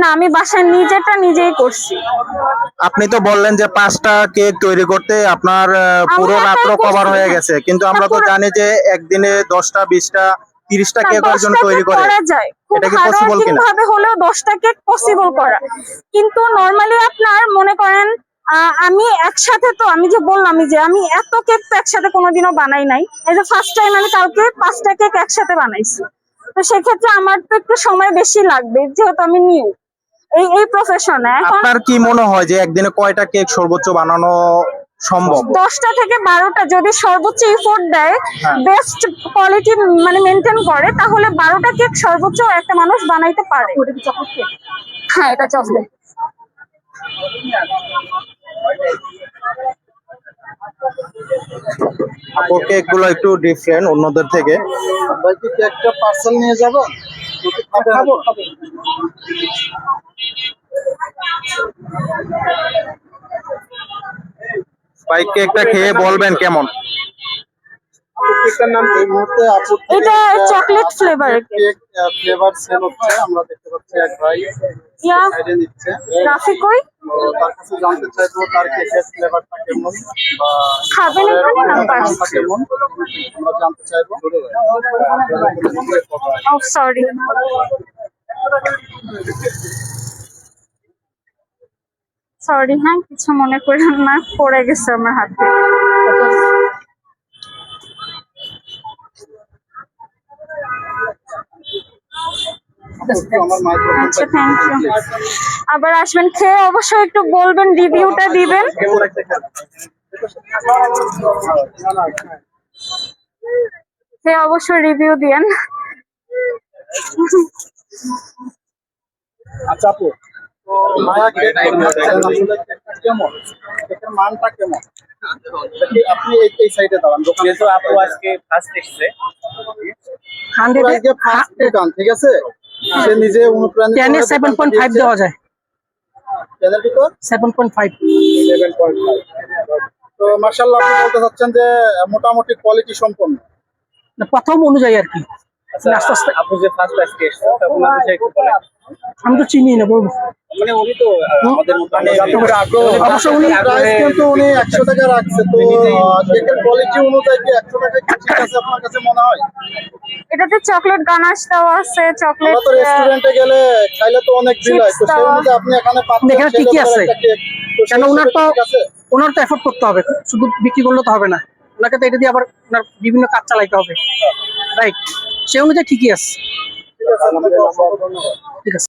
না আমি বাসায় নিজেটা নিজেই করছি। আপনি তো বললেন যে পাঁচটা কেক তৈরি করতে আপনার পুরো রাত্র কভার হয়ে। গেছে। কিন্তু আমরা তো জানি যে একদিনে দশটা বিশটা তিরিশটা কেক একজন তৈরি করে। এটা কি হার্ড কিনা? ভাবে হলেও দশটা কেক পসিবল করা। কিন্তু নর্মালি আপনার মনে করেন আমি একসাথে তো আমি যে বললাম যে আমি এত কেক তো একসাথে কোনোদিনও বানাই নাই। এই যে ফার্স্ট টাইম আমি কালকে পাঁচটা কেক একসাথে বানাইছি। তো সেক্ষেত্রে আমার তো একটু সময় বেশি লাগবে যেহেতু আমি নিউ এই এই প্রফেশনে আপনার কি মনে হয় যে একদিনে কয়টা কেক সর্বোচ্চ বানানো সম্ভব? দশটা থেকে বারোটা যদি সর্বোচ্চ ইফোর্ট দেয় হ্যাঁ। বেস্ট কোয়ালিটি মানে মেনটেন করে তাহলে বারোটা কেক সর্বোচ্চ একটা মানুষ বানাইতে পারে। হ্যাঁ এটা চকলেট আপুর কেকগুলো একটু ডিফারেন্ট অন্যদের থেকে। ভাই কি একটা পার্সেল নিয়ে যাব খাব? ভাই কেকটা খেয়ে বলবেন কেমন? কেকটার নাম এই মুহূর্তে থেকে এটা এর কেক ফ্লেভার সেল হচ্ছে। আমরা দেখতে পাচ্ছি এক ভাই ইয়া রাফি কই? তার কাছে জানতে চাইব তার কেকের ফ্লেভারটা কেমন বা খাবেন এখানে না কেমন? আমরা জানতে চাইব। ও সরি সরি হ্যাঁ কিছু মনে করেন না। পড়ে গেছে আমার হাতে। আচ্ছা থ্যাংক ইউ আবার আসবেন খেয়ে অবশ্যই একটু বলবেন রিভিউটা দিবেন। খেয়ে অবশ্যই রিভিউ দিয়েন। আচ্ছা আপু মানটা কেমন? আপনি এই এই সাইডে দাঁড়ান যেহেতু আপু আজকে ফার্স্ট এসছে। পুরো আজকে ফার্স্ট দোকান ঠিক আছে? সে নিজে অনুপ্রাণিত টেনে সেভেন পয়েন্ট ফাইভ। দেওয়া যায়। Seven point five seven point five তো মার্শাল্লাহ আপনি বলতে চাচ্ছেন যে মোটামুটি কোয়ালিটি সম্পন্ন? প্রথম অনুযায়ী আর কি। আস্তে আস্তে। আপনি যে ফার্স্ট আজকে এসছে তা ওনার বিষয়ে একটু বলেন। আমি তো চিনি না বলব মানে উনি তো আহ, আমাদের মতো যাতে করে আগ্রহ অবশ্য উনি প্রাইস কিন্তু উনি একশো টাকা রাখছে তো কেকের কোয়ালিটি অনুযায়ী কি একশো টাকা ঠিক আছে আপনার কাছে মনে হয়? এটাতে চকলেট গানাশ দেওয়া আছে চকলেট আমরা তো রেস্টুরেন্টে গেলে খাইলে তো অনেক বিল হয় তো সেই অনুযায়ী আপনি এখানে পাচ্ছেন এখানে ঠিকই আছে। কেন ওনার তো ওনার তো এফোর্ড করতে হবে শুধু বিক্রি করলে তো হবে না। ওনাকে তো এটা দিয়ে আবার ওনার বিভিন্ন কাজ চালাইতে হবে। রাইট সে অনুযায়ী ঠিকই আছে। ঠিক আছে।